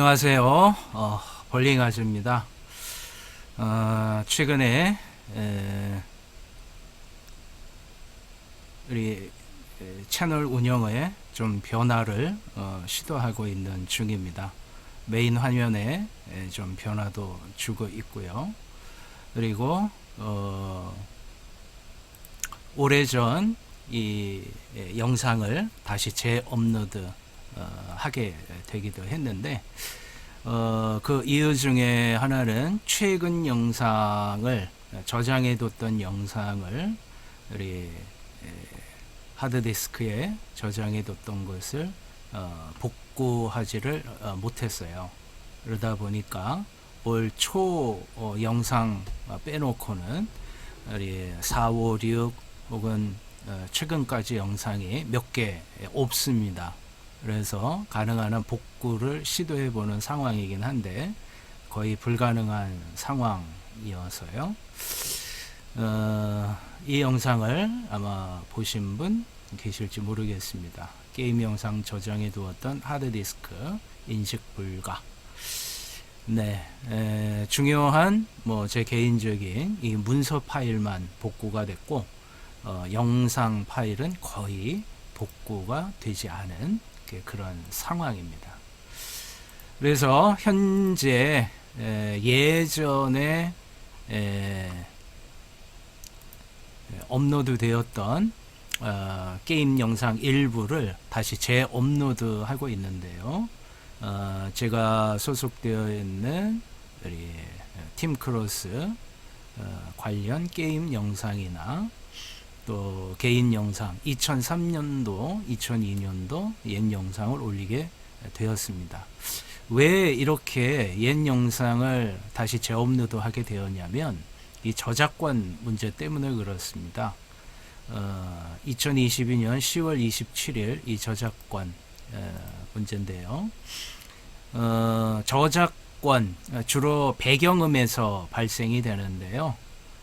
안녕하세요. 어, 볼링 아주입니다. 어, 최근에 에, 우리 에, 채널 운영에 좀 변화를 어, 시도하고 있는 중입니다. 메인 화면에 에, 좀 변화도 주고 있고요. 그리고 어, 오래전 이 에, 영상을 다시 재업로드 어, 하게 되기도 했는데 어, 그 이유 중에 하나는 최근 영상을 저장해 뒀던 영상을 우리 에, 하드디스크에 저장해 뒀던 것을 어, 복구하지를 어, 못했어요. 그러다 보니까 올초 어, 영상 어, 빼놓고는 우리 4, 5, 6 혹은 어, 최근까지 영상이 몇 개 없습니다. 그래서 가능한 한 복구를 시도해 보는 상황이긴 한데 거의 불가능한 상황이어서요. 어, 이 영상을 아마 보신 분 계실지 모르겠습니다. 게임 영상 저장해 두었던 하드디스크 인식 불가. 네, 에, 중요한 뭐 제 개인적인 이 문서 파일만 복구가 됐고 어, 영상 파일은 거의 복구가 되지 않은 그- 그런 상황입니다. 그래서 현재 에, 예전에 에, 업로드 되었던 어, 게임 영상 일부를 다시 재업로드 하고 있는데요. 어, 제가 소속되어 있는 우리 팀 크로스 어, 관련 게임 영상이나 또 개인 영상 2003년도 2002년도 옛 영상을 올리게 되었습니다. 왜 이렇게 옛 영상을 다시 재업로드 하게 되었냐면 이 저작권 문제 때문에 그렇습니다. 어, 2022년 10월 27일 이 저작권 어, 문제인데요. 어, 저작권 어, 주로 배경음에서 발생이 되는데요.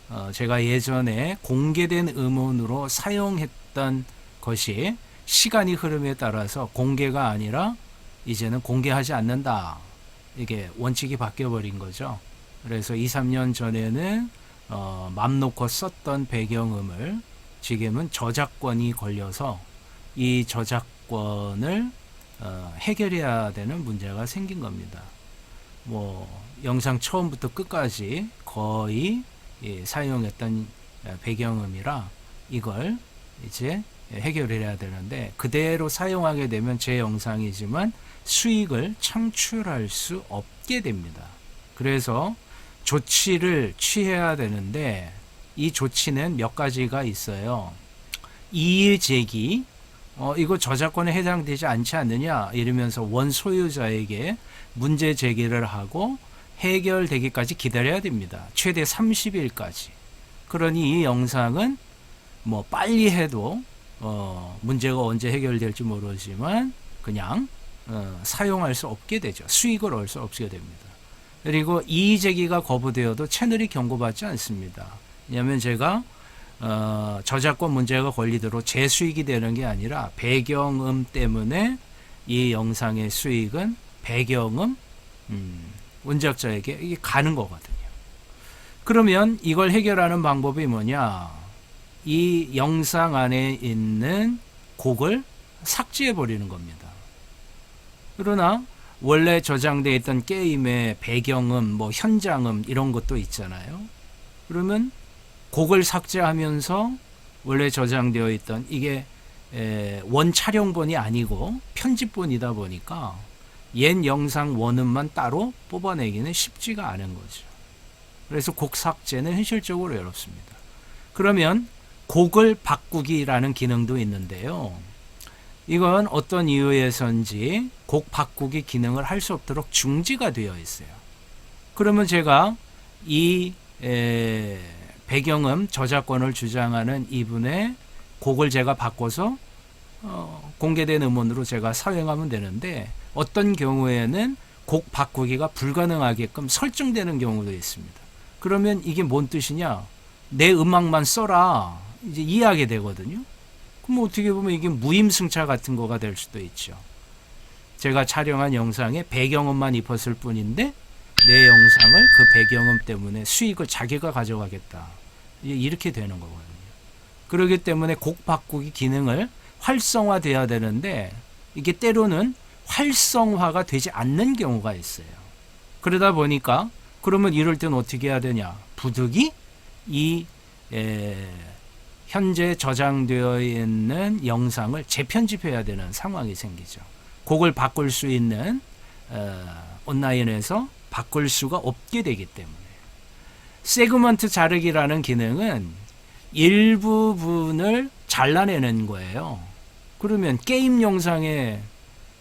어, 제가 예전에 공개된 음원으로 사용했던 것이 시간이 흐름에 따라서 공개가 아니라 이제는 공개하지 않는다. 이게 원칙이 바뀌어 버린 거죠. 그래서 2, 3년 전에는 어, 맘 놓고 썼던 배경음을 지금은 저작권이 걸려서 이 저작권을 어, 해결해야 되는 문제가 생긴 겁니다. 뭐 영상 처음부터 끝까지 거의 예, 사용했던 어, 배경음이라 이걸 이제 해결해야 되는데 그대로 사용하게 되면 제 영상이지만 수익을 창출할 수 없게 됩니다. 그래서 조치를 취해야 되는데 이 조치는 몇 가지가 있어요. 이의 제기, 어, 이거 저작권에 해당되지 않지 않느냐 이러면서 원 소유자에게 문제 제기를 하고 해결되기까지 기다려야 됩니다. 최대 30일까지. 그러니 이 영상은 뭐 빨리 해도 어, 문제가 언제 해결될지 모르지만 그냥 어, 사용할 수 없게 되죠. 수익을 얻을 수 없게 됩니다. 그리고 이의 제기가 거부되어도 채널이 경고받지 않습니다. 왜냐하면 제가 어, 저작권 문제가 걸리도록 제 수익이 되는 게 아니라 배경음 때문에 이 영상의 수익은 배경음 음, 원작자에게 이게 가는 거거든요. 그러면 이걸 해결하는 방법이 뭐냐? 이 영상 안에 있는 곡을 삭제해 버리는 겁니다. 그러나 원래 저장되어 있던 게임의 배경음, 뭐 현장음 이런 것도 있잖아요. 그러면 곡을 삭제하면서 원래 저장되어 있던 이게 에, 원 촬영본이 아니고 편집본이다 보니까 옛 영상 원음만 따로 뽑아내기는 쉽지가 않은 거죠. 그래서 곡 삭제는 현실적으로 어렵습니다. 그러면 곡을 바꾸기라는 기능도 있는데요. 이건 어떤 이유에서인지 곡 바꾸기 기능을 할 수 없도록 중지가 되어 있어요. 그러면 제가 이 에, 배경음 저작권을 주장하는 이분의 곡을 제가 바꿔서 어, 공개된 음원으로 제가 사용하면 되는데 어떤 경우에는 곡 바꾸기가 불가능하게끔 설정되는 경우도 있습니다. 그러면 이게 뭔 뜻이냐? 내 음악만 써라. 이제 이해하게 되거든요. 그럼 어떻게 보면 이게 무임승차 같은 거가 될 수도 있죠. 제가 촬영한 영상에 배경음만 입혔을 뿐인데 내 영상을 그 배경음 때문에 수익을 자기가 가져가겠다. 이- 이렇게 되는 거거든요. 그렇기 때문에 곡 바꾸기 기능을 활성화돼야 되는데 이게 때로는 활성화가 되지 않는 경우가 있어요. 그러다 보니까 그러면 이럴 땐 어떻게 해야 되냐? 부득이 이 에, 현재 저장되어 있는 영상을 재편집해야 되는 상황이 생기죠. 곡을 바꿀 수 있는 어, 온라인에서 바꿀 수가 없게 되기 때문에 세그먼트 자르기라는 기능은 일부분을 잘라내는 거예요. 그러면 게임 영상에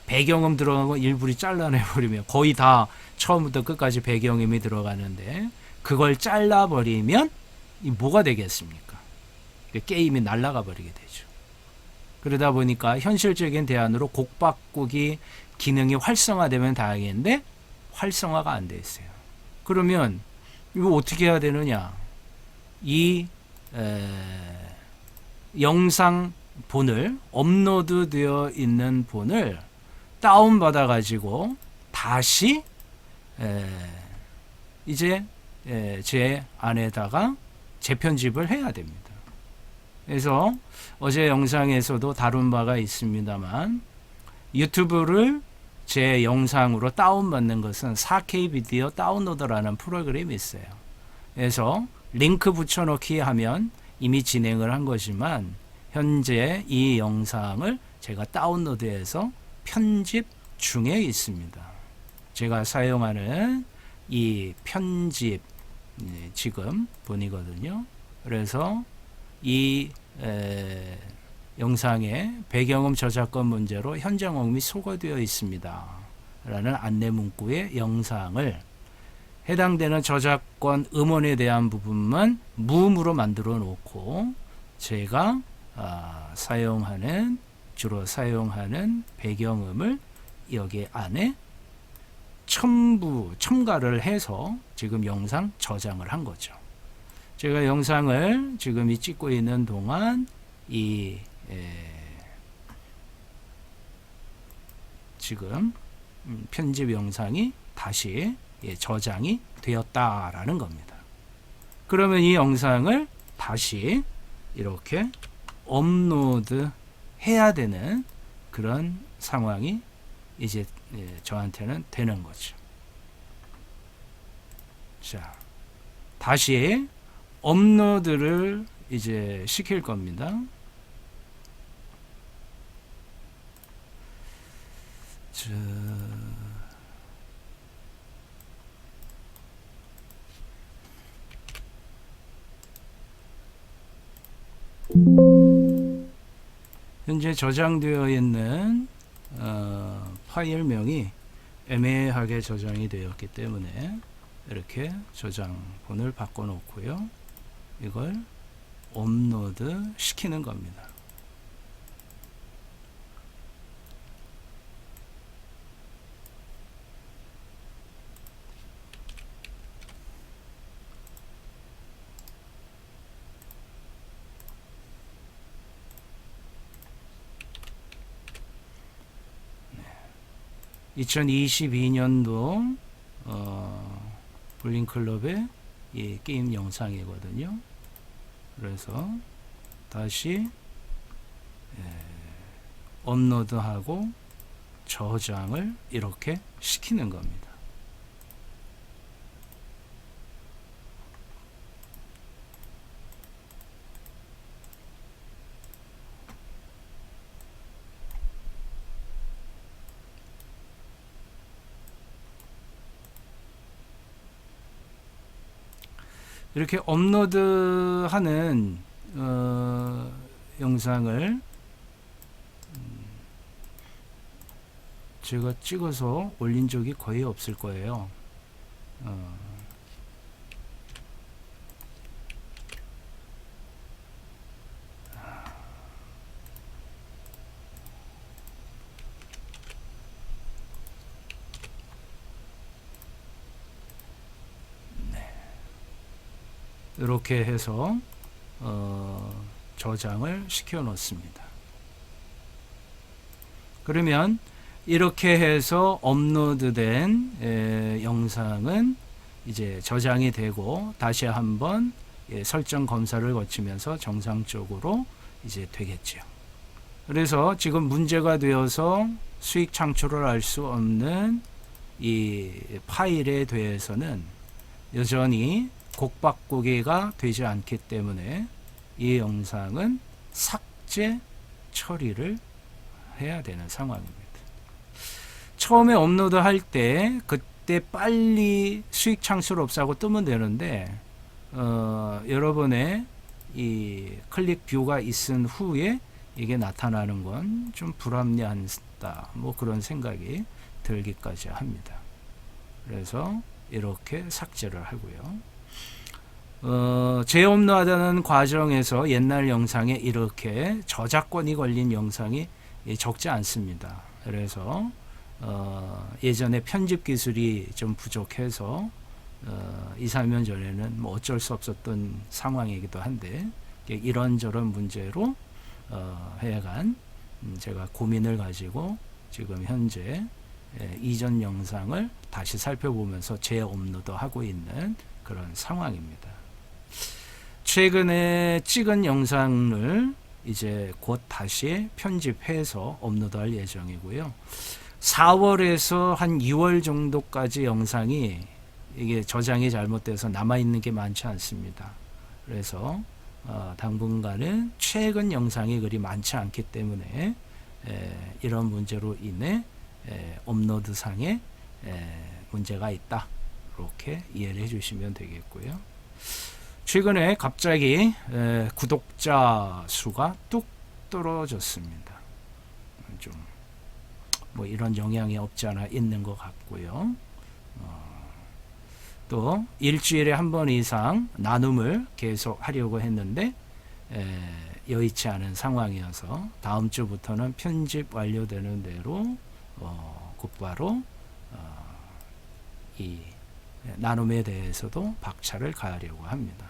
배경음 들어가고 일부러 잘라내 버리면 거의 다 처음부터 끝까지 배경음이 들어가는데 그걸 잘라 버리면 이 뭐가 되겠습니까? 그 게임이 날아가 버리게 되죠. 그러다 보니까 현실적인 대안으로 곡 바꾸기 기능이 활성화되면 다행인데 활성화가 안 돼 있어요. 그러면 이거 어떻게 해야 되느냐? 이 에, 영상 본을 업로드되어 있는 본을 다운 받아 가지고 다시 에, 이제 에, 제 안에다가 재편집을 해야 됩니다. 그래서 어제 영상에서도 다룬 바가 있습니다만 유튜브를 제 영상으로 다운받는 것은 4K 비디오 다운로더라는 프로그램이 있어요. 그래서 링크 붙여넣기 하면 이미 진행을 한 거지만 현재 이 영상을 제가 다운로드해서 편집 중에 있습니다. 제가 사용하는 이 편집 네, 지금 본이거든요. 그래서 이 에, 영상에 배경음 저작권 문제로 현장음이 소거되어 있습니다. 라는 안내 문구의 영상을 해당되는 저작권 음원에 대한 부분만 무음으로 만들어 놓고 제가 아, 사용하는 주로 사용하는 배경음을 여기 안에 첨부 첨가를 해서 지금 영상 저장을 한 거죠. 제가 영상을 지금 이 찍고 있는 동안 이 에, 지금 음, 편집 영상이 다시 예, 저장이 되었다라는 겁니다. 그러면 이 영상을 다시 이렇게 업로드 해야 되는 그런 상황이 이제 예, 저한테는 되는 거죠. 자, 다시 업로드를 이제 시킬 겁니다. 자, 현재 저장되어 있는 어, 파일명이 애매하게 저장이 되었기 때문에 이렇게 저장본을 바꿔 놓고요. 이걸 업로드 시키는 겁니다. 2022년도 어, 볼링클럽의 이 게임 영상이거든요. 그래서 다시 예, 업로드하고 저장을 이렇게 시키는 겁니다. 이렇게 업로드하는 어, 영상을 음, 제가 찍어서 올린 적이 거의 없을 거예요. 어, 이렇게 해서 어, 저장을 시켜 놓습니다. 그러면 이렇게 해서 업로드된 에, 영상은 이제 저장이 되고 다시 한번 예, 설정 검사를 거치면서 정상적으로 이제 되겠죠. 그래서 지금 문제가 되어서 수익 창출을 할 수 없는 이 파일에 대해서는 여전히 곡박고기가 되지 않기 때문에 이 영상은 삭제 처리를 해야 되는 상황입니다. 처음에 업로드 할 때 그때 빨리 수익 창출 없사고 뜨면 되는데 어, 여러분의 이 클릭 뷰가 있은 후에 이게 나타나는 건 좀 불합리하다 뭐 그런 생각이 들기까지 합니다. 그래서 이렇게 삭제를 하고요. 어, 재업로하다는 과정에서 옛날 영상에 이렇게 저작권이 걸린 영상이 예, 적지 않습니다. 그래서 어, 예전에 편집 기술이 좀 부족해서 어, 2, 3년 전에는 뭐 어쩔 수 없었던 상황이기도 한데 예, 이런저런 문제로 어, 하여간 음, 제가 고민을 가지고 지금 현재 예, 이전 영상을 다시 살펴보면서 재업로드하고 있는 그런 상황입니다. 최근에 찍은 영상을 이제 곧 다시 편집해서 업로드할 예정이고요. 4월에서 한 2월 정도까지 영상이 이게 저장이 잘못돼서 남아 있는 게 많지 않습니다. 그래서 어, 당분간은 최근 영상이 그리 많지 않기 때문에 에, 이런 문제로 인해 에, 업로드 상에 에, 문제가 있다. 이렇게 이해를 해주시면 되겠고요. 최근에 갑자기 에, 구독자 수가 뚝 떨어졌습니다. 좀 뭐 이런 영향이 없지 않아 있는 것 같고요. 어, 또 일주일에 한 번 이상 나눔을 계속 하려고 했는데 에, 여의치 않은 상황이어서 다음 주부터는 편집 완료되는 대로 어, 곧바로 어, 이 나눔에 대해서도 박차를 가하려고 합니다.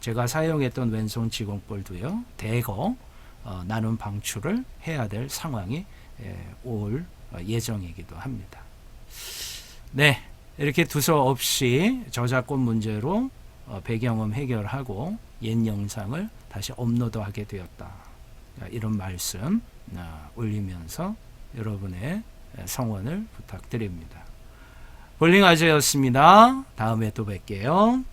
제가 사용했던 왼손 지공볼도요 대거 어, 나눔 방출을 해야 될 상황이 에, 올 어, 예정이기도 합니다. 네, 이렇게 두서 없이 저작권 문제로 어, 배경음 해결하고 옛 영상을 다시 업로드하게 되었다. 자, 이런 말씀 어, 올리면서 여러분의 에, 성원을 부탁드립니다. 볼링 아재였습니다. 다음에 또 뵐게요.